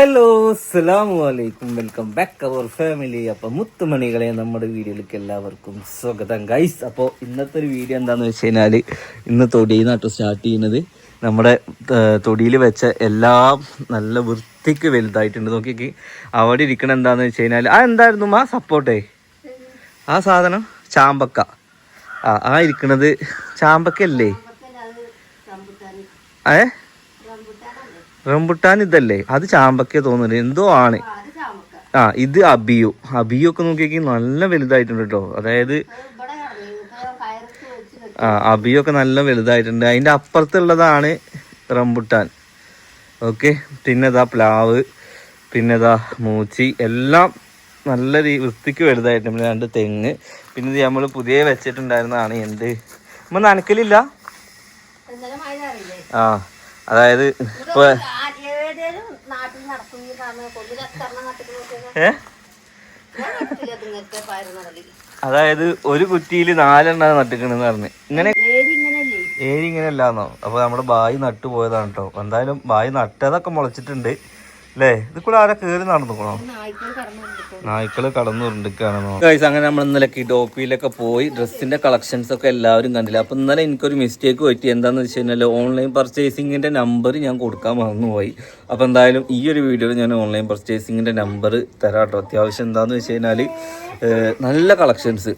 Hello അസ്സാം വലൈക്കും welcome back അവർ family അപ്പൊ മുത്തുമണികളെ നമ്മുടെ വീഡിയോയിലേക്ക് എല്ലാവർക്കും സ്വാഗതം. ഗൈസ് അപ്പോൾ ഇന്നത്തെ ഒരു വീഡിയോ എന്താന്ന് വെച്ച് കഴിഞ്ഞാൽ ഇന്ന് തൊടിയിൽ നിന്നാട്ടോ സ്റ്റാർട്ട് ചെയ്യുന്നത്. നമ്മുടെ തൊടിയിൽ വെച്ച എല്ലാം നല്ല വൃത്തിക്ക് വലുതായിട്ടുണ്ട്. നോക്കിക്ക്. അവിടെ ഇരിക്കണ എന്താന്ന് വെച്ച് കഴിഞ്ഞാൽ ആ എന്തായിരുന്നു ആ സപ്പോർട്ടേ? ആ സാധനം ചാമ്പക്ക. ആ ആ ഇരിക്കണത് ചാമ്പക്കല്ലേ ഏ? റംബുട്ടാൻ ഇതല്ലേ അത് ചാമ്പക്ക തോന്നുന്നു എന്തോ ആണ്. ആ ഇത് അബിയു. അബിയു ഒക്കെ നോക്കിയേക്ക് നല്ല വലുതായിട്ടുണ്ട് കേട്ടോ അതായത് ആ അബിയു ഒക്കെ നല്ല വലുതായിട്ടുണ്ട്. അതിന്റെ അപ്പുറത്തുള്ളതാണ് റംബുട്ടാൻ. ഓക്കെ. പിന്നെ ഇതാ പ്ലാവ്. പിന്നെ ഇതാ മൂച്ചി. എല്ലാം നല്ല രീ വൃത്തിക്ക് വലുതായിട്ടുണ്ട്. രണ്ട് തെങ്ങ്. പിന്നെ ഇത് നമ്മൾ പുതിയ വെച്ചിട്ടുണ്ടായിരുന്നതാണ്. എന്ത്? നമ്മൾ നനക്കലില്ല? ആ. അതായത് ഇപ്പൊ അതായത് ഒരു കുറ്റിയിൽ നാലെണ്ണ നട്ടിക്കണെന്ന് പറഞ്ഞ്. ഇങ്ങനെ ഏരി ഇങ്ങനല്ലേ ഏരി ഇങ്ങനെ അല്ലാന്നോ അപ്പൊ നമ്മുടെ ബായി നട്ടു പോയതാണ് കേട്ടോ എന്തായാലും ബായി നട്ടതൊക്കെ മുളച്ചിട്ടുണ്ട്. അല്ലേ ഇത് കൂടെ ആരെ കേറി നടന്നുക്കണോ? നായ്ക്കൾ കടന്നു ഉരുണ്ടിക്കാണെന്നോ ഗൈസ് അങ്ങനെ നമ്മൾ ഇന്നലെ ടോപ്പിയിലൊക്കെ പോയി ഡ്രസ്സിന്റെ കളക്ഷൻസ് ഒക്കെ എല്ലാവരും കണ്ടില്ല? അപ്പൊ ഇന്നലെ എനിക്കൊരു മിസ്റ്റേക്ക് പറ്റി. എന്താന്ന് വെച്ച് കഴിഞ്ഞാൽ ഓൺലൈൻ പർച്ചേസിംഗിന്റെ നമ്പർ ഞാൻ കൊടുക്കാൻ മറന്നുപോയി. അപ്പൊ എന്തായാലും ഈ ഒരു വീഡിയോയിൽ ഞാൻ ഓൺലൈൻ പർച്ചേസിങ്ങിന്റെ നമ്പർ തരാം കേട്ടോ അത്യാവശ്യം എന്താണെന്ന് വെച്ച് കഴിഞ്ഞാൽ നല്ല കളക്ഷൻസ്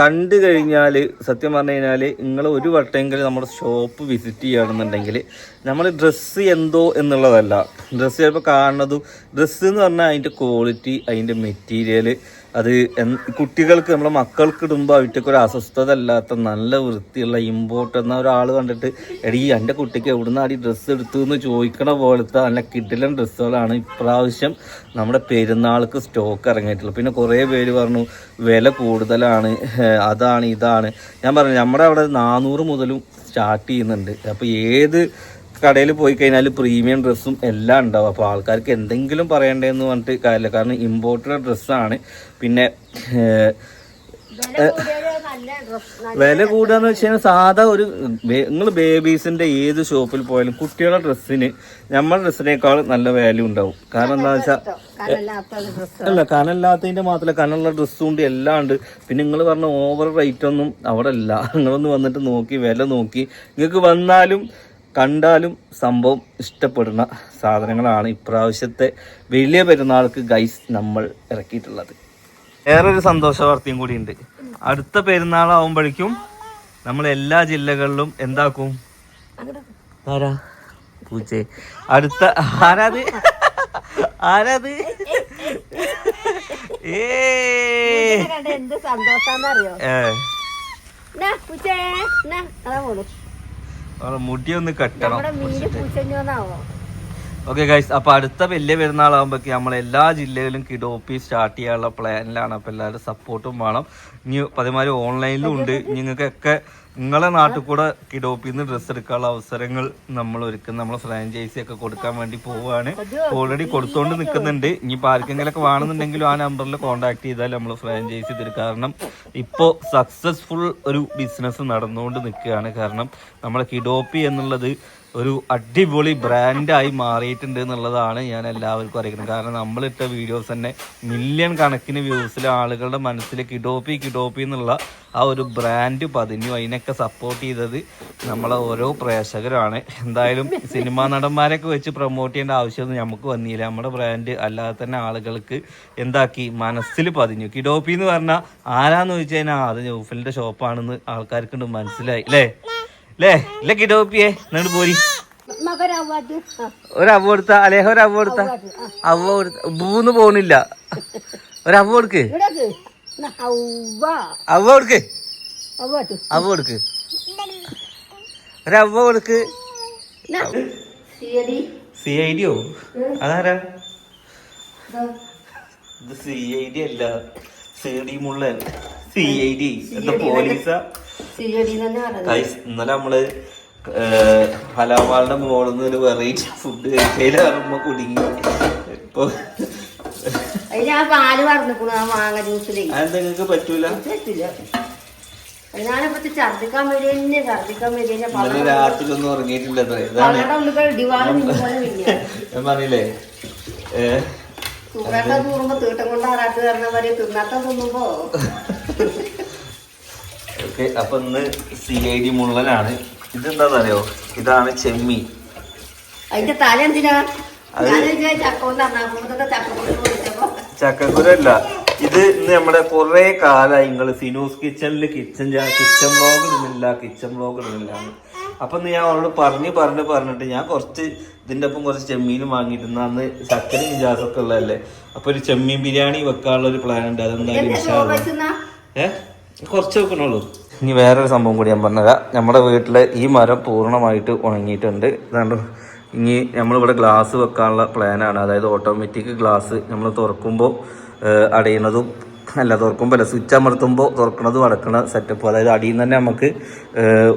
കണ്ടു കഴിഞ്ഞാൽ സത്യം പറഞ്ഞു കഴിഞ്ഞാൽ നിങ്ങൾ ഒരു വട്ടമെങ്കിലും നമ്മുടെ ഷോപ്പ് വിസിറ്റ് ചെയ്യുകയാണെന്നുണ്ടെങ്കിൽ നമ്മൾ ഡ്രസ്സ് എന്തോ എന്നുള്ളതല്ല. ഡ്രസ്സ് ചിലപ്പോൾ കാണുന്നതും ഡ്രസ്സ് എന്ന് പറഞ്ഞാൽ അതിന്റെ ക്വാളിറ്റി അതിന്റെ മെറ്റീരിയൽ അത് കുട്ടികൾക്ക് നമ്മളെ മക്കൾക്ക് ഇടുമ്പോൾ അവറ്റൊക്കെ ഒരു അസ്വസ്ഥത അല്ലാത്ത നല്ല വൃത്തിയുള്ള ഇമ്പോർട്ട് എന്ന ഒരാൾ കണ്ടിട്ട് എടീ എന്റെ കുട്ടിക്ക് എവിടുന്ന് അടി ഡ്രസ്സ് എടുത്തു എന്ന് ചോദിക്കണ പോലത്തെ നല്ല കിഡിലൻ ഡ്രസ്സുകളാണ് ഇപ്രാവശ്യം നമ്മുടെ പെരുന്നാൾക്ക് സ്റ്റോക്ക് ഇറങ്ങിയിട്ടുള്ളത്. പിന്നെ കുറേ പേര് പറഞ്ഞു വില കൂടുതലാണ് അതാണ് ഇതാണ്. ഞാൻ പറഞ്ഞു നമ്മുടെ അവിടെ നാനൂറ് മുതലും സ്റ്റാർട്ട് ചെയ്യുന്നുണ്ട്. അപ്പോൾ ഏത് കടയിൽ പോയി കഴിഞ്ഞാൽ പ്രീമിയം ഡ്രസ്സും എല്ലാം ഉണ്ടാവും. അപ്പോൾ ആൾക്കാർക്ക് എന്തെങ്കിലും പറയണ്ടേന്ന് പറഞ്ഞിട്ട് കാര്യമില്ല. കാരണം ഇമ്പോർട്ടഡ് ഡ്രസ്സാണ് പിന്നെ വില കൂടുകയെന്ന് വെച്ച് കഴിഞ്ഞാൽ സാധാ ഒരു നിങ്ങൾ ബേബീസിന്റെ ഏത് ഷോപ്പിൽ പോയാലും കുട്ടികളുടെ ഡ്രസ്സിന് നമ്മുടെ ഡ്രസ്സിനേക്കാൾ നല്ല വാല്യൂ ഉണ്ടാവും. കാരണം എന്താ വെച്ചാൽ അല്ല കനല്ലാത്തതിന്റെ മാത്രമല്ല കനുള്ള ഡ്രസ്സും ഉണ്ട് എല്ലാം ഉണ്ട്. പിന്നെ നിങ്ങൾ പറഞ്ഞ ഓവർ റേറ്റ് ഒന്നും അവിടെ ഇല്ല. നിങ്ങളൊന്ന് വന്നിട്ട് നോക്കി വില നോക്കി. നിങ്ങൾക്ക് വന്നാലും കണ്ടാലും സംഭവം ഇഷ്ടപ്പെടുന്ന സാധനങ്ങളാണ് ഇപ്രാവശ്യത്തെ വലിയ പെരുന്നാൾക്ക് ഗൈസ് നമ്മൾ ഇറക്കിയിട്ടുള്ളത്. വേറൊരു സന്തോഷ വാർത്തയും കൂടി ഉണ്ട്. അടുത്ത പെരുന്നാളാവുമ്പോഴേക്കും നമ്മൾ എല്ലാ ജില്ലകളിലും എന്താക്കും? ആരാ? പൂച്ചേ. അടുത്ത ആരാത്? ആരാത്? ഏ. എന്ത് സന്തോഷാന്നറിയോ? ഏ, എന്നാ പൂച്ചേ എന്നാ അതാ പോണു. അവളെ മുടി ഒന്ന് കെട്ടണം ഓക്കെ ഗൈസ് അപ്പൊ അടുത്ത വലിയ പെരുന്നാളാകുമ്പോഴേക്ക് നമ്മൾ എല്ലാ ജില്ലയിലും കിഡോപ്പി സ്റ്റാർട്ട് ചെയ്യാനുള്ള പ്ലാനിലാണ് അപ്പൊ എല്ലാവരും സപ്പോർട്ടും വേണം. ഇനി പതിമാര് ഓൺലൈനിലും ഉണ്ട്. നിങ്ങൾക്കൊക്കെ നിങ്ങളെ നാട്ടിൽ കൂടെ കിഡോപ്പിൽ നിന്ന് ഡ്രസ്സ് എടുക്കാനുള്ള അവസരങ്ങൾ നമ്മൾ ഒരുക്കും നമ്മൾ ഫ്രാഞ്ചൈസി ഒക്കെ കൊടുക്കാൻ വേണ്ടി പോവുകയാണ് ഓൾറെഡി കൊടുത്തോണ്ട് നിൽക്കുന്നുണ്ട് ഇനിയിപ്പോൾ ആർക്കെങ്കിലൊക്കെ വേണമെന്നുണ്ടെങ്കിലും ആ നമ്പറിൽ കോൺടാക്ട് ചെയ്താൽ നമ്മൾ ഫ്രാഞ്ചൈസി തരും കാരണം ഇപ്പോൾ സക്സസ്ഫുൾ ഒരു ബിസിനസ് നടന്നുകൊണ്ട് നിൽക്കുകയാണ് കാരണം നമ്മളെ കിഡോപ്പി എന്നുള്ളത് ഒരു അടിപൊളി ബ്രാൻഡായി മാറിയിട്ടുണ്ട് എന്നുള്ളതാണ് ഞാൻ എല്ലാവർക്കും അറിയിക്കുന്നത്. കാരണം നമ്മളിട്ട വീഡിയോസ് തന്നെ മില്യൺ കണക്കിന് വ്യൂസിൽ ആളുകളുടെ മനസ്സിൽ കിഡോപ്പി കിഡോപ്പി എന്നുള്ള ആ ഒരു ബ്രാൻഡ് പതിഞ്ഞു. അതിനൊക്കെ സപ്പോർട്ട് ചെയ്തത് നമ്മളെ ഓരോ പ്രേക്ഷകരാണ്. എന്തായാലും സിനിമാ നടന്മാരൊക്കെ വെച്ച് പ്രൊമോട്ട് ചെയ്യേണ്ട ആവശ്യമൊന്നും നമുക്ക് വന്നില്ല. നമ്മുടെ ബ്രാൻഡ് അല്ലാതെ തന്നെ ആളുകൾക്ക് എന്താക്കി? മനസ്സിൽ പതിഞ്ഞു. കിഡോപ്പി എന്ന് പറഞ്ഞാൽ ആരാന്ന് ചോദിച്ചു കഴിഞ്ഞാൽ അത് ജോഫലിന്റെ ഷോപ്പാണെന്ന് ആൾക്കാർക്ക് മനസ്സിലായി. അല്ലേ അല്ലേ ഇല്ല കിഡോപ്പിയെ എന്നിട്ട് പോരി. മകരാവാത് ഒരു അവ കൊടുത്ത അലേഹ ഒരു അവ കൊടുത്ത. അവ കൊടുത്ത ബൂന്ന് പോണില്ല. ഒരു അവ കൊടുക്ക്. അവ കൊടുക്ക്. അവ കൊടുക്ക്. ഒരു അവ കൊടുക്ക്. സി ഐ ഡിയോ? അതാരാ? ഇത് സി ഐ ഡി അല്ല. C D Mullan. C I D. എന്താ പോലീസാ? ഇന്നലെ നമ്മൾ ഹലാമാളുടെ മോളിൽ നിന്ന് ഒരു വെറൈറ്റി ഫുഡ് കഴിച്ചതിലാകുമ്പോ കുടുങ്ങി. ഇപ്പൊ പാൽ ആ മാങ്ങ ജ്യൂസിലേ. പറ്റൂല? പറ്റില്ല ഞാനിപ്പത്തെ ഛർദിക്കാൻ വരിക തന്നെ ഛർദിക്കാൻ വരിക ഇന്നലെ രാത്രി ഒന്നും ഉറങ്ങിയിട്ടില്ല അത്ര ഇതാണ് ഞാൻ പറഞ്ഞില്ലേ ഏ തൂറാട്ട തൂറുമ്പോ തീട്ടം കൊണ്ട് ആറാട്ട് പറഞ്ഞ പോലെ തിന്നാട്ട തിന്നുമ്പോ. ഓക്കെ അപ്പൊ ഇന്ന് സി ഐ ഡി മുള്ളലാണ് ഇതെന്താണെന്നറിയോ ഇതാണ് ചെമ്മി. അതിന്റെ തല എന്തിനാ? ചക്കക്കുരല്ല. ഇത് ഇന്ന് നമ്മുടെ കുറെ കാലമായി നിങ്ങൾ സിനൂസ് കിച്ചണിൽ കിച്ചൺ കിച്ചൺ ബ്ലോഗ് ഇടുന്നില്ല കിച്ചൺ ബ്ലോഗ് ഇടുന്നില്ല അപ്പൊ ഞാൻ അവരോട് പറഞ്ഞ് പറഞ്ഞ് പറഞ്ഞിട്ട് ഞാൻ കുറച്ച് ഇതിന്റെ ഒപ്പം കുറച്ച് ചെമ്മീനും വാങ്ങിയിട്ടുണ്ട് അന്ന് ചക്കരയും ജാസൊക്കെ ഉള്ളതല്ലേ? അപ്പൊ ഒരു ചെമ്മീൻ ബിരിയാണി വെക്കാനുള്ള ഒരു പ്ലാൻ ഉണ്ട്. അതെന്തായാലും എന്റെ ഇൻഷാ ചോറ് അല്ലാ. വെച്ചുന്നാ ഏ? കുറച്ച് വെക്കണുള്ളൂ. ഇനി വേറൊരു സംഭവം കൂടി ഞാൻ പറഞ്ഞുതരാം. നമ്മുടെ വീട്ടിലെ ഈ മരം പൂർണമായിട്ട് ഉണങ്ങിയിട്ടുണ്ട്. ഇതാണ്ടോ? ഇനി നമ്മളിവിടെ ഗ്ലാസ് വെക്കാനുള്ള പ്ലാനാണ് അതായത് ഓട്ടോമാറ്റിക് ഗ്ലാസ് നമ്മൾ തുറക്കുമ്പോൾ അടയുന്നതും അല്ല തുറക്കുമ്പോൾ അല്ല സ്വിച്ച് അമർത്തുമ്പോൾ തുറക്കണതും അടക്കണ സെറ്റപ്പ് അതായത് അടിയിൽ നിന്ന് തന്നെ നമുക്ക്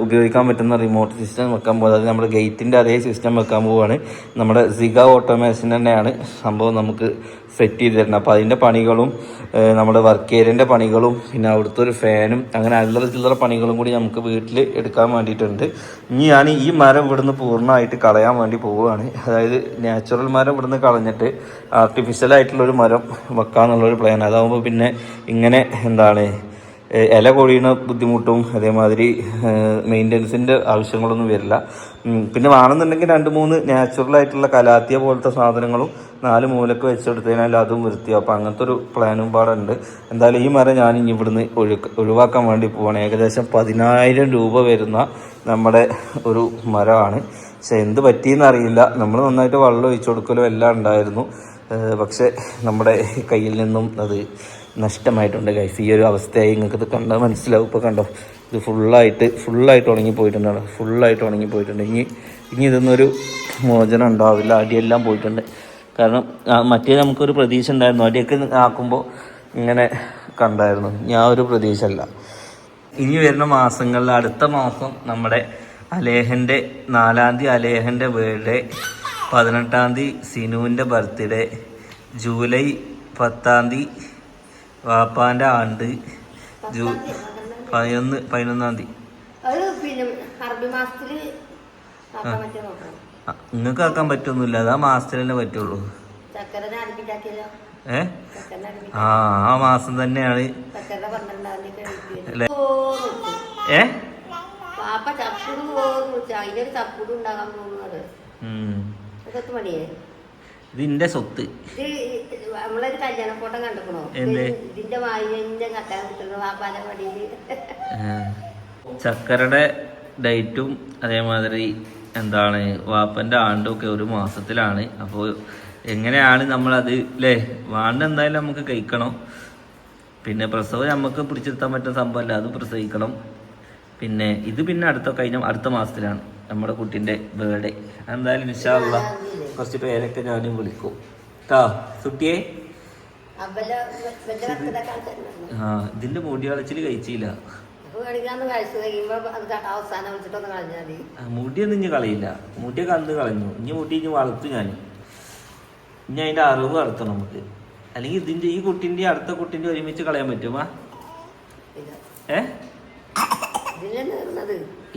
ഉപയോഗിക്കാൻ പറ്റുന്ന റിമോട്ട് സിസ്റ്റം വെക്കാൻ പോകുന്നത്. അതായത് നമ്മുടെ ഗേറ്റിന്റെ അതേ സിസ്റ്റം വെക്കാൻ പോവുകയാണ് നമ്മുടെ സിഗ ഓട്ടോമേഷൻ തന്നെയാണ് സംഭവം നമുക്ക് സെറ്റ് ചെയ്ത് തരുന്നത്. അപ്പോൾ അതിന്റെ പണികളും നമ്മുടെ വർക്ക് ഏരിയന്റെ പണികളും പിന്നെ അവിടുത്തെ ഒരു ഫാനും അങ്ങനെ അല്ലറ ചില്ലറ പണികളും കൂടി നമുക്ക് വീട്ടിൽ എടുക്കാൻ വേണ്ടിയിട്ടുണ്ട്. ഇനി ഞാൻ ഈ മരം ഇവിടുന്ന് പൂർണമായിട്ട് കളയാൻ വേണ്ടി പോവുകയാണ്. അതായത് നാച്ചുറൽ മരം ഇവിടുന്ന് കളഞ്ഞിട്ട് ആർട്ടിഫിഷ്യൽ ആയിട്ടുള്ളൊരു മരം വെക്കാന്നുള്ളൊരു പ്ലാൻ അതാകുമ്പോൾ പിന്നെ ഇങ്ങനെ എന്താണ് ഇല കൊഴിയുന്ന ബുദ്ധിമുട്ടും അതേമാതിരി മെയിന്റനൻസിന്റെ ആവശ്യങ്ങളൊന്നും വരില്ല. പിന്നെ വേണമെന്നുണ്ടെങ്കിൽ രണ്ട് മൂന്ന് നാച്ചുറൽ ആയിട്ടുള്ള കലാത്തിയ പോലത്തെ സാധനങ്ങളും നാല് മൂലക്ക് വെച്ചെടുത്തതിനാൽ അതും വൃത്തിയാവും. അപ്പോൾ അങ്ങനത്തെ ഒരു പ്ലാനും പാടെ ഉണ്ട് എന്തായാലും ഈ മരം ഞാൻ ഇനി ഇവിടുന്ന് ഒഴിവാക്കാൻ വേണ്ടി പോവാണ്. ഏകദേശം പതിനായിരം രൂപ വരുന്ന നമ്മുടെ ഒരു മരമാണ്. പക്ഷെ എന്ത് പറ്റിയെന്ന് അറിയില്ല. നമ്മൾ നന്നായിട്ട് വെള്ളം ഒഴിച്ചു കൊടുക്കലും എല്ലാം ഉണ്ടായിരുന്നു. പക്ഷേ നമ്മുടെ കയ്യിൽ നിന്നും അത് നഷ്ടമായിട്ടുണ്ട് ഗൈസ് ഈ ഒരു അവസ്ഥയായി നിങ്ങൾക്ക് ഇത് കണ്ടാൽ മനസ്സിലാവും. ഇപ്പോൾ കണ്ടോ? ഇത് ഫുള്ളായിട്ട് ഫുള്ളായിട്ട് ഉണങ്ങി പോയിട്ടുണ്ടാണ്. ഫുള്ളായിട്ട് ഉണങ്ങി പോയിട്ടുണ്ട്. ഇനി ഇനി ഇതൊന്നൊരു മോചനം ഉണ്ടാവില്ല. അടിയെല്ലാം പോയിട്ടുണ്ട്. കാരണം മറ്റേ നമുക്കൊരു പ്രതീക്ഷ ഉണ്ടായിരുന്നു. അടിയൊക്കെ ആക്കുമ്പോൾ ഇങ്ങനെ കണ്ടായിരുന്നു. ഞാൻ ഒരു പ്രതീക്ഷ അല്ല. ഇനി വരുന്ന മാസങ്ങളിൽ അടുത്ത മാസം നമ്മുടെ അലേഹന്റെ നാലാം തീയതി അലേഹന്റെ ബർത്ത്ഡേ പതിനെട്ടാം തീയതി സിനുവിന്റെ ബർത്ത്ഡേ ജൂലൈ പത്താം തീയതി വാപ്പാന്റെ ആണ്ട് ജൂ പതിനൊന്ന് പതിനൊന്നാം തീയതി. നിങ്ങൾക്ക് ആക്കാൻ പറ്റൊന്നുമില്ല. അതാ മാസത്തിൽ തന്നെ പറ്റുള്ളൂ ഏ? ആ ആ മാസം തന്നെയാണ്. ഏ? പാപ്പ ചപ്പുട് ഉണ്ടാകാൻ പോകുന്നത് ഉം. അതൊക്കെ മടിയേ ഇത് എന്റെ സ്വത്ത് നമ്മളൊരു കല്യാണ ഫോട്ടോ കണ്ടിക്കണോ ഇതിന്റെ വായിന്റെ കിട്ടുന്നു ചക്കരയുടെ ഡേറ്റും അതേമാതിരി എന്താണ് വാപ്പന്റെ ആണ്ടും ഒക്കെ ഒരു മാസത്തിലാണ്. അപ്പോൾ എങ്ങനെയാണ് നമ്മൾ നമ്മളത് അല്ലേ വാണ്ട് എന്തായാലും നമുക്ക് കഴിക്കണം. പിന്നെ പ്രസവം നമുക്ക് പിടിച്ചെടുത്താൻ പറ്റുന്ന സംഭവമല്ല അത് പ്രസവിക്കണം. പിന്നെ ഇത് പിന്നെ അടുത്ത കഴിഞ്ഞ അടുത്ത മാസത്തിലാണ് നമ്മുടെ കുട്ടീന്റെ ബർത്ത്ഡേ എന്തായാലും ഇൻഷാല്ല കുറച്ച് പേരൊക്കെ ഞാനും വിളിക്കും. കേട്ടോ സുട്ടിയെ. ആ ഇതിന്റെ മുടി വളച്ചിൽ കഴിച്ചില്ല. മുടിയൊന്നും ഇനി കളയില്ല. മുടിയൊക്കെ അന്ന് കളഞ്ഞു. ഇനി മുടി ഇനി വളർത്തു ഞാൻ. ഇനി അതിന്റെ അറിവ് വളർത്തണം നമുക്ക്. അല്ലെങ്കിൽ ഇതിന്റെ ഈ കുട്ടിന്റെ അടുത്ത കുട്ടിന്റെ ഒരുമിച്ച് കളയാൻ പറ്റുമാ ഏ?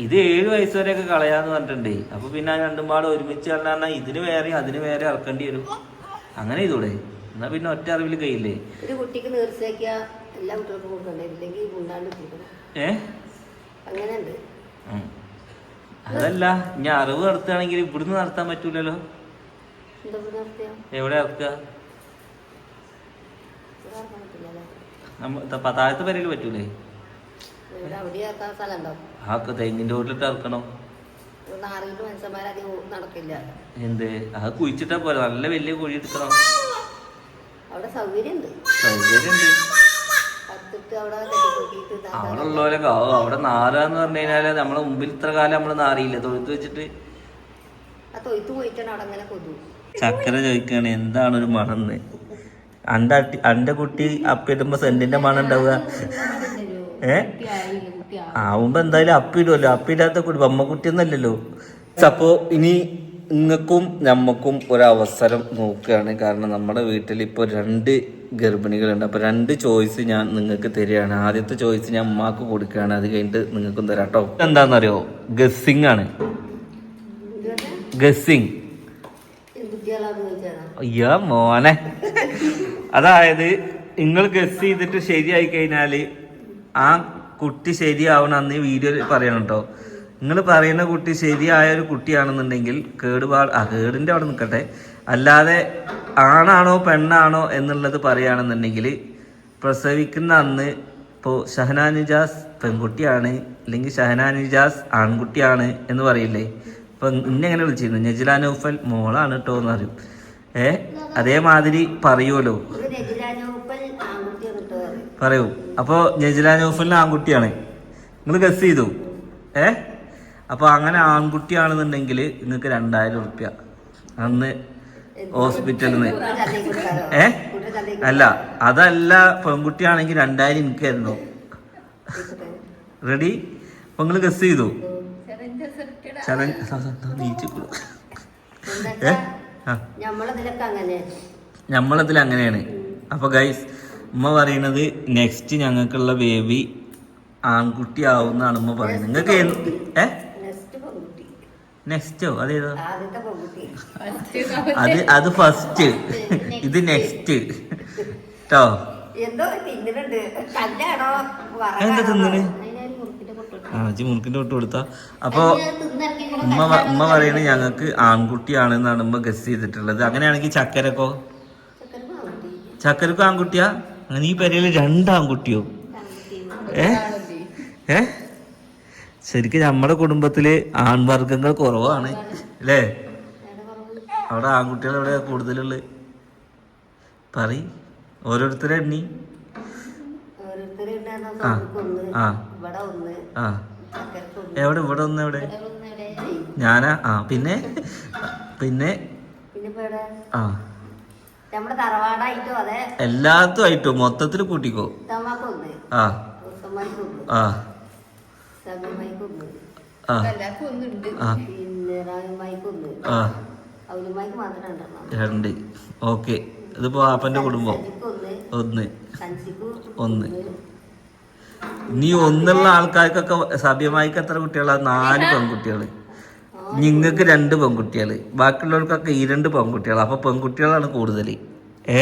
ഇത് ഏഴ് വയസ്സ് വരെയൊക്കെ കളയാന്ന് പറഞ്ഞിട്ടുണ്ടേ. അപ്പൊ പിന്നെ ആ രണ്ടും പാടെ ഒരുമിച്ച് കണ്ടാ ഇതിന് വേറെ അതിന് വേറെ ഇറക്കേണ്ടി വരും. അങ്ങനെ ചെയ്തൂടെ. എന്നാ പിന്നെ ഒറ്റ അറിവിൽ കഴിയില്ലേ? ഒരു കുട്ടിക്ക് എല്ലാ കുട്ടികൾക്കും കൊടുക്കണ്ടേ? ഏ? അതല്ല ഇനി അറിവ് നടത്തുകയാണെങ്കിൽ ഇവിടുന്ന് നടത്താൻ പറ്റൂലല്ലോ. എവിടെ ഇറക്കുക താഴത്തെ പേരിൽ പറ്റൂലേ ഇവിടെ അവിടെ ആക്കാൻ സ്ഥലം ഉണ്ടോ ആ തെങ്ങിന്റെ വീട്ടിലിട്ട് ഇറക്കണം എന്ത്? അത് കുഴിച്ചിട്ടാ പോലെ നല്ല വലിയ കുഴി എടുക്കണം. അവിടെ സൗകര്യം ഉണ്ട് അവിടെ ഉള്ളവരൊക്കെ അവിടെ നാറാന്ന് പറഞ്ഞു കഴിഞ്ഞാൽ നമ്മളെ മുമ്പിൽ ഇത്ര കാലം നമ്മൾ നാറിയില്ല? തൊഴുത്ത് വെച്ചിട്ട്. ചക്കര ചോദിക്കാണ് എന്താണ് ഒരു മണമെന്ന് അണ്ട അന്റെ കുട്ടി അപ്പിടുമ്പോ സെന്റിന്റെ മണം ഉണ്ടാവുക. ഏ? ആവുമ്പോ എന്തായാലും അപ്പിടുമല്ലോ അപ്പിടാത്ത കുടുംബം അമ്മക്കുട്ടി എന്നല്ലല്ലോ അപ്പോ ഇനി നിങ്ങൾക്കും നമ്മക്കും ഒരവസരം നോക്കുകയാണ്. കാരണം നമ്മുടെ വീട്ടിൽ ഇപ്പോൾ രണ്ട് ഗർഭിണികളുണ്ട്. അപ്പോൾ രണ്ട് ചോയ്സ് ഞാൻ നിങ്ങൾക്ക് തരികയാണ്. ആദ്യത്തെ ചോയ്സ് ഞാൻ ഉമ്മാക്ക് കൊടുക്കുകയാണ്. അത് കഴിഞ്ഞിട്ട് നിങ്ങൾക്കും തരാം കേട്ടോ എന്താണെന്നറിയോ ഗസ്സിങ് ആണ്. എന്തുദ്യ അയ്യോ മോനെ. അതായത് നിങ്ങൾ ഗസ് ചെയ്തിട്ട് ശരിയായി കഴിഞ്ഞാൽ ആ കുട്ടി ശരിയാവണം അന്ന് ഈ വീഡിയോ പറയണം കേട്ടോ നിങ്ങൾ പറയുന്ന കുട്ടി ശരിയായ ഒരു കുട്ടിയാണെന്നുണ്ടെങ്കിൽ കേടുപാട് ആ കേടിന്റെ അവിടെ നിൽക്കട്ടെ. അല്ലാതെ ആണാണോ പെണ്ണാണോ എന്നുള്ളത് പറയുകയാണെന്നുണ്ടെങ്കിൽ പ്രസവിക്കുന്ന അന്ന് ഇപ്പോൾ ഷഹനാ നിജാസ് പെൺകുട്ടിയാണ് അല്ലെങ്കിൽ ഷഹനാ നിജാസ് ആൺകുട്ടിയാണ് എന്ന് പറയില്ലേ? ഇപ്പം ഇന്നെ എങ്ങനെ വിളിച്ചിരുന്നു? നജില നൗഫൽ മോളാണ് കേട്ടോ എന്ന് പറയും. ഏ? അതേമാതിരി പറയുമല്ലോ പറയൂ. അപ്പോൾ നജില നൗഫലിന് ആൺകുട്ടിയാണ്. നിങ്ങൾ ഗസ് ചെയ്തു. ഏ? അപ്പോൾ അങ്ങനെ ആൺകുട്ടിയാണെന്നുണ്ടെങ്കിൽ നിങ്ങൾക്ക് രണ്ടായിരം ഉറുപ്യ അന്ന് ഹോസ്പിറ്റലിൽ നിന്ന് ഏ? അല്ല അതല്ല പെൺകുട്ടിയാണെങ്കിൽ രണ്ടായിരം എനിക്ക് തരുന്നു റെഡി അപ്പൊ നിങ്ങൾ ഗസ് ചെയ്തു. നമ്മളതിൽ അങ്ങനെയാണ് അപ്പൊ ഗൈസ് ഉമ്മ പറയണത് നെക്സ്റ്റ് ഞങ്ങൾക്കുള്ള ബേബി ആൺകുട്ടി ആവുന്നാണ് ഉമ്മ പറയുന്നത്. നിങ്ങൾക്ക് ഏ? നെക്സ്റ്റ് അതേതോ? അത് അത് ഫസ്റ്റ് ഇത് നെക്സ്റ്റ് കേട്ടോ എന്തോ തിന്നുന്നുണ്ട്. കല്ലാണോ എന്താ തിന്നണ് അതിനൊരു മുറുക്കിന്റെ പൊട്ടു ആ അജി മുറുക്കിന്റെ തൊട്ട് കൊടുത്ത. അപ്പൊ ഉമ്മ ഉമ്മ പറയുന്നത് ഞങ്ങൾക്ക് ആൺകുട്ടിയാണെന്നാണ് ഉമ്മ ഗസ് ചെയ്തിട്ടുള്ളത്. അങ്ങനെയാണെങ്കിൽ ചക്കരക്കോ? ചക്കരക്കോ ആൺകുട്ടിയാ? അങ്ങനെ ഈ പെരയിൽ രണ്ടാൺകുട്ടിയോ? ഏ? ഏ? ശരിക്കും നമ്മുടെ കുടുംബത്തിൽ ആൺവർഗങ്ങൾ കുറവാണ് അല്ലേ? അവിടെ ആൺകുട്ടികൾ അവിടെ കൂടുതലുള്ളത് പറ ഓരോരുത്തരെ എണ്ണി. ആ. ആ. ആ. എവിടെ ഇവിടെ ഒന്ന് എവിടെ? ഞാനാ? ആ പിന്നെ? പിന്നെ? ആ. നമ്മുടെ തറവാടായിട്ടോ അതെ. എല്ലാത്തും ആയിട്ടോ മൊത്തത്തിൽ കൂട്ടിക്കോ. ആ. ആ. രണ്ട്. ഓക്കെ. ഇതിപ്പോ ആപ്പന്റെ കുടുംബം. ഒന്ന്. ഒന്ന്. നീ ഒന്നുള്ള ആൾക്കാർക്കൊക്കെ സഭ്യമായിക്ക് എത്ര കുട്ടികളാ? നാല് പെൺകുട്ടികൾ. നിങ്ങൾക്ക് രണ്ട് പെൺകുട്ടികൾ ബാക്കിയുള്ളവർക്കൊക്കെ ഈ രണ്ട് പെൺകുട്ടികൾ അപ്പൊ പെൺകുട്ടികളാണ് കൂടുതൽ ഏ?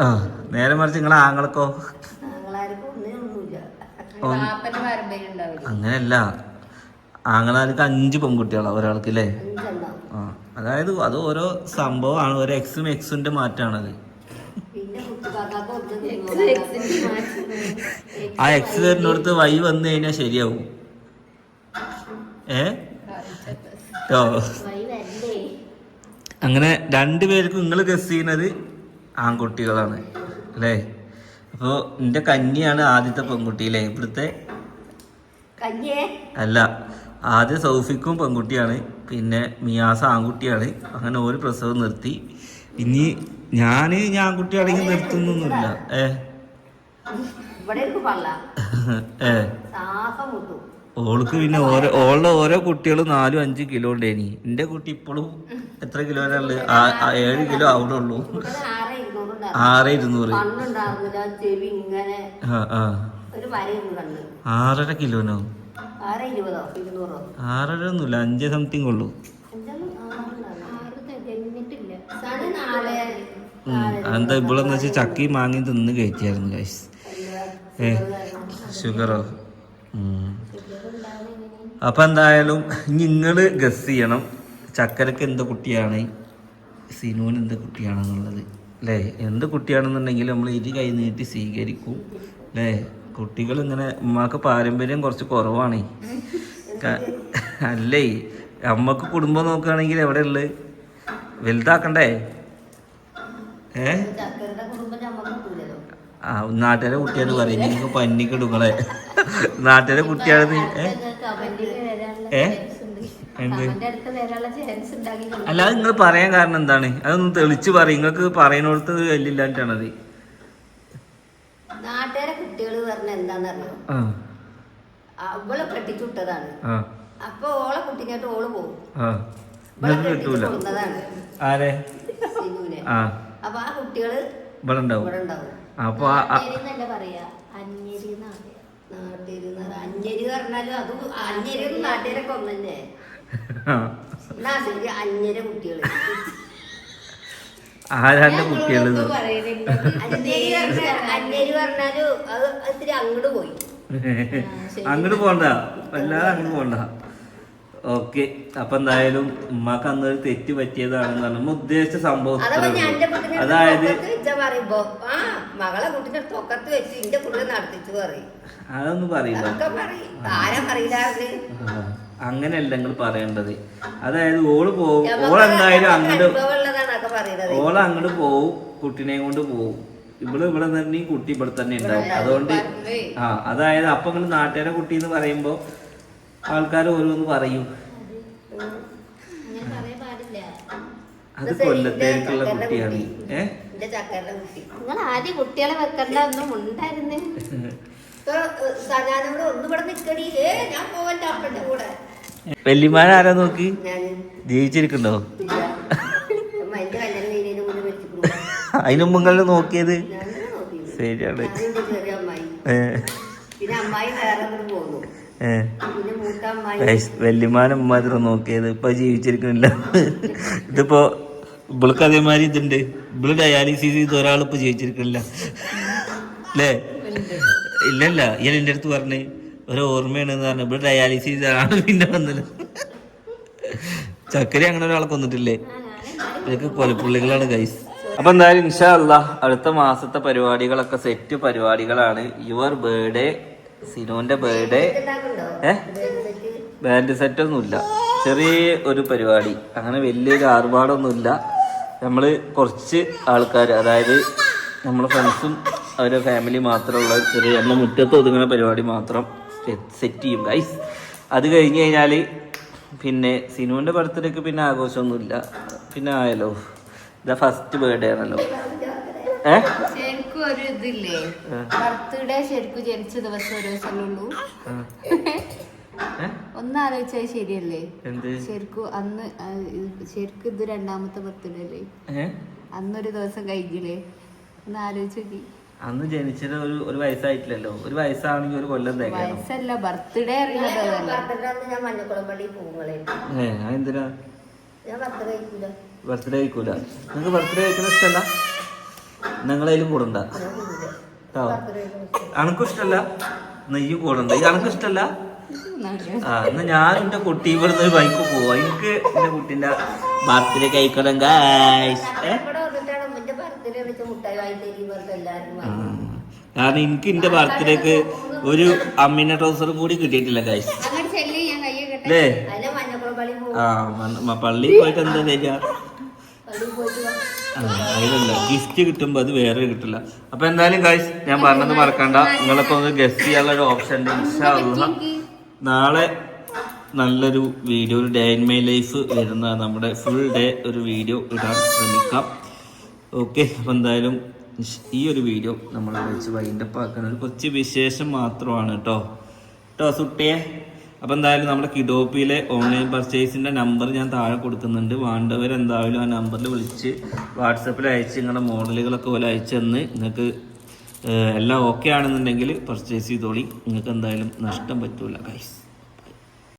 ആ നേരെ മറിച്ച് നിങ്ങളെ ഒന്ന് അങ്ങനെയല്ല. ആങ്ങളാർക്ക് അഞ്ച് പെൺകുട്ടികളാ ഒരാൾക്ക് അല്ലേ ആ അതായത് അത് ഓരോ സംഭവമാണ്. ഒരു എക്സും എക്സിന്റെ ഒന്ന് ആ എക്സ് തരുന്നിടത്ത് വൈ വന്നു കഴിഞ്ഞാൽ ശരിയാവും. ഏ? വരണ്ടേ? അങ്ങനെ രണ്ടുപേർക്കും നിങ്ങൾ ഗസ് ചെയ്യുന്നത് ആൺകുട്ടികളാണ്. അല്ലേ? അപ്പോൾ എന്റെ കന്നിയാണ് ആദ്യത്തെ പെൺകുട്ടി അല്ലേ ഇവിടുത്തെ അല്ല ആദ്യം സൗഫിക്കും പെൺകുട്ടിയാണ്. പിന്നെ മിയാസ ആൺകുട്ടിയാണ്. അങ്ങനെ ഒരു പ്രസവം നിർത്തി. ഇനി ഞാൻ ഞാൻ കുട്ടി ഏ? എനിക്ക് പള്ള. ഏ? ഓൾക്ക് പിന്നെ ഓരോ ഓളുടെ ഓരോ കുട്ടികളും നാലും അഞ്ചും കിലോ ഉണ്ടേനി. എന്റെ കുട്ടി ഇപ്പോഴും എത്ര കിലോ കിലോനുള്ളത് ഏഴ് കിലോ അവിടെ ഉള്ളൂ. ആറ് ഇരുന്നൂറ് ആറര കിലോനോ? ആറര ഒന്നുമില്ല അഞ്ച് സംതിങ് ഉള്ളൂ. ആറുണ്ടായിരുന്നു. ഇവിടെന്ന് വെച്ചാൽ ചക്കി മാങ്ങി തിന്ന് കയറ്റിയായിരുന്നു ഗൈസ് ഏ ഷുഗറോ അപ്പൊ എന്തായാലും നിങ്ങൾ ഗസ് ചെയ്യണം. ചക്കരക്ക് എന്ത് കുട്ടിയാണ്? സിനുവിന് എന്ത് കുട്ടിയാണെന്നുള്ളത്. അല്ലേ എന്ത് കുട്ടിയാണെന്നുണ്ടെങ്കിൽ നമ്മൾ ഇരു കൈ നീട്ടി സ്വീകരിക്കും. അല്ലേ കുട്ടികൾ ഇങ്ങനെ ഉമ്മാക്ക് പാരമ്പര്യം കുറച്ച് കുറവാണ്. അല്ലേ? അമ്മയ്ക്ക് കുടുംബം നോക്കുകയാണെങ്കിൽ എവിടെയുള്ളത്? വലുതാക്കണ്ടേ? ഏ? ആ നാട്ടിലെ കുട്ടിയാണ് പറയും നിങ്ങൾക്ക് പന്നിക്കിടുങ്ങളെ നാട്ടുകാരെ നാട്ടിലെ കുട്ടിയാണ് ഏ? എന്ത്? അല്ലാതെ നിങ്ങൾ പറയാൻ കാരണം എന്താണ്? അതൊന്ന് തെളിച്ച് പറയും. നിങ്ങൾക്ക് പറയുന്നിടത്ത് വലിയില്ലാണ്ടാണത് നാട്ടുകാരെ കുട്ടികൾ പറഞ്ഞ എന്താണെന്നറിയോ ആ. അവളെ കെട്ടിച്ചുവിട്ടതാണ് അപ്പൊ ഓളെ കുട്ടിക്കായിട്ട് ഓൾ പോകും കിട്ടൂല. ആരെ? ആ. അപ്പൊ ആ കുട്ടികൾ ഇവിടെ ഉണ്ടാവും ഇവിടെ ഉണ്ടാവും അപ്പൊ ആ- ആ- പറയാ. അഞ്ഞരി നാട്ടിൽ അഞ്ഞരി പറഞ്ഞാലും അത് അഞ്ഞരി നാട്ടുകാരൊക്കെ ഒന്ന് തന്നെ എന്നാ ശരി അഞ്ഞര കുട്ടികൾ. കുട്ടികൾ അഞ്ഞേരി അത് ഇത്തിരി അങ്ങോട്ട് പോയി. അങ്ങോട്ട് പോണ്ട വല്ലാതെ അങ്ങോട്ട് പോണ്ട ഓക്കെ അപ്പൊ എന്തായാലും ഉമ്മാക്ക് അന്ന് ഒരു തെറ്റ് പറ്റിയതാണെന്ന് പറഞ്ഞു. ഉദ്ദേശിച്ച സംഭവം അതായത് അതൊന്നും പറയില്ല. അങ്ങനെയല്ല നിങ്ങൾ പറയേണ്ടത്. അതായത് ഓൾ പോവും ഓളെന്തായാലും അങ്ങോട്ട് ഓൾ അങ്ങോട്ട് പോവും കുട്ടീനെയും കൊണ്ട് പോവും. ഇവിടെ ഇവിടെ തന്നെ കുട്ടി ഇവിടെ തന്നെ ഉണ്ടാവും. അതുകൊണ്ട് ആ അതായത് അപ്പൊ നിങ്ങൾ നാട്ടുകാരെ കുട്ടി എന്ന് പറയുമ്പോ ആൾക്കാർ ഓരോന്ന് പറയും. അത് കൊല്ലത്തേക്കുള്ള കുട്ടിയാണ്. ഏ? നിങ്ങൾ ആദ്യം കുട്ടികളെ വെക്കണ്ട ഒന്നും ഉണ്ടായിരുന്നേ. കൂടെ. വല്യമാരാരാ നോക്കി? ജീവിച്ചിരിക്കണ്ടോ അതിനു മുമ്പ് നോക്കിയത്? ശരിയാണ്. ഏ. പിന്നെ അമ്മായി വേറെ പോകുന്നു പോന്നു. ഉമ്മാതിരി വല്യമാനെ മാത്രം നോക്കിയത്. ഇപ്പൊ ജീവിച്ചിരിക്കണില്ല. ഇതിപ്പോ ഇവൾക്ക് അതേമാതിരി ഇതുണ്ട്. ഇവൾ ഡയാലിസിസ് ചെയ്ത് ഒരാളിപ്പോ ജീവിച്ചിരിക്കണില്ല. അല്ലേ ഇല്ലല്ല. ഇയാൾ എന്റെ അടുത്ത് പറഞ്ഞേ ഒരു ഓർമ്മയാണ് പറഞ്ഞു ഇവിടെ ഡയാലിസിസ് ആണ് പിന്നെ വന്നത് ചക്കരി അങ്ങനെ ഒരാളെ കൊന്നിട്ടില്ലേ? ഇതൊക്കെ കൊലപ്പുള്ളികളാണ് ഗൈസ് അപ്പൊ എന്തായാലും ഇൻഷാ അല്ലാ അടുത്ത മാസത്തെ പരിപാടികളൊക്കെ സെറ്റ് പരിപാടികളാണ്. യുവർ ബർത്ത്ഡേ സിനോന്റെ ബർത്ത്ഡേ ഏ? ബാൻഡ് സെറ്റ് ഒന്നുമില്ല. ചെറിയ ഒരു പരിപാടി. അങ്ങനെ വലിയൊരു ആർഭാടൊന്നുമില്ല. നമ്മൾ കുറച്ച് ആൾക്കാർ അതായത് നമ്മളെ ഫ്രണ്ട്സും അവരുടെ ഫാമിലി മാത്രമുള്ള ചെറിയ നമ്മുടെ മുറ്റത്ത് ഒതുങ്ങുന്ന പരിപാടി മാത്രം സെറ്റ് ചെയ്യും ഗൈസ് അത് കഴിഞ്ഞ് കഴിഞ്ഞാൽ പിന്നെ സിനുവിന്റെ ബർത്ത്ഡേക്ക് പിന്നെ ആഘോഷമൊന്നുമില്ല. പിന്നെ ആയല്ലോ. ഇതാ ഫസ്റ്റ് ബർത്ത്ഡേ ആണല്ലോ. ഏ? ശരിക്കും ഒരു ഇതില്ലേ? ബർത്ത്ഡേ ശരിക്കും ജനിച്ച ദിവസം ഒരു ദിവസമല്ലേ ഉള്ളൂ. ഏ? ഒന്ന് ആലോചിച്ചാൽ ശരിയല്ലേ? എന്ത്? ശരിക്കും അന്ന് ശരിക്കും ഇത് രണ്ടാമത്തെ ബർത്ത്ഡേ അല്ലേ? അന്നൊരു ദിവസം കഴിഞ്ഞില്ലേ? ഒന്ന് ആലോചിച്ച് നോക്കി. അന്ന് ജനിച്ചത് ഒരു ഒരു വയസ്സായിട്ടില്ലല്ലോ. ഒരു വയസ്സാണെങ്കിൽ ഒരു കൊല്ലം വയസ്സല്ല ബർത്ത്ഡേ എന്തിനാ? ഞാൻ ബർത്ത്ഡേ കഴിക്കൂല. നിങ്ങൾക്ക് ബർത്ത്ഡേ കഴിക്കുന്ന ഇഷ്ടമല്ല നിങ്ങളതിലും കൂടണ്ട? അനക്കും ഇഷ്ടല്ല നെയ്യ് കൂടണ്ട. ഇത് അനക്കും ഇഷ്ടല്ല ആ എന്നാ ഞാൻ എന്റെ കുട്ടി ഇവിടുന്ന് ഒരു ബൈക്ക് പോവാ. എനിക്ക് എന്റെ കുട്ടിന്റെ ബർത്ത്ഡേ കഴിക്കണം. കാരണം എനിക്ക് എന്റെ ബർത്ത്ഡേക്ക് ഒരു അമ്മിന ട്രൗസർ കൂടി കിട്ടിയിട്ടില്ല കെട്ടെ അല്ലേ ആ പള്ളി പോയിട്ട് എന്താ തരിക ഗിഫ്റ്റ് കിട്ടുമ്പോ അത് വേറെ കിട്ടില്ല. അപ്പൊ എന്തായാലും ഗൈസ് ഞാൻ പറഞ്ഞത് മറക്കണ്ട. നിങ്ങളൊക്കെ ഒന്ന് ഗസ്റ്റ് ചെയ്യാനുള്ള ഒരു ഓപ്ഷൻ ഉണ്ട്. നാളെ നല്ലൊരു വീഡിയോ ഒരു ഡേ ഇൻ മൈ ലൈഫ് വരുന്ന നമ്മുടെ ഫുൾ ഡേ ഒരു വീഡിയോ ഇടാൻ ശ്രമിക്കാം. ഓക്കെ അപ്പം എന്തായാലും ഈ ഒരു വീഡിയോ നമ്മൾ വെച്ച് വൈൻഡപ്പ് ആക്കുന്ന ഒരു കുറച്ച് വിശേഷം മാത്രമാണ് കേട്ടോ കേട്ടോ സുട്ടിയെ. അപ്പം എന്തായാലും നമ്മുടെ കിഡോപ്പിയിലെ ഓൺലൈൻ പർച്ചേസിന്റെ നമ്പർ ഞാൻ താഴെ കൊടുക്കുന്നുണ്ട്. വേണ്ടവർ എന്തായാലും ആ നമ്പറിൽ വിളിച്ച് വാട്സപ്പിൽ അയച്ച് നിങ്ങളുടെ മോഡലുകളൊക്കെ പോലെ അയച്ചു തന്ന് നിങ്ങൾക്ക് എല്ലാം ഓക്കെ ആണെന്നുണ്ടെങ്കിൽ പർച്ചേസ് ചെയ്തോളി. നിങ്ങൾക്ക് എന്തായാലും നഷ്ടം പറ്റൂല ഗൈസ്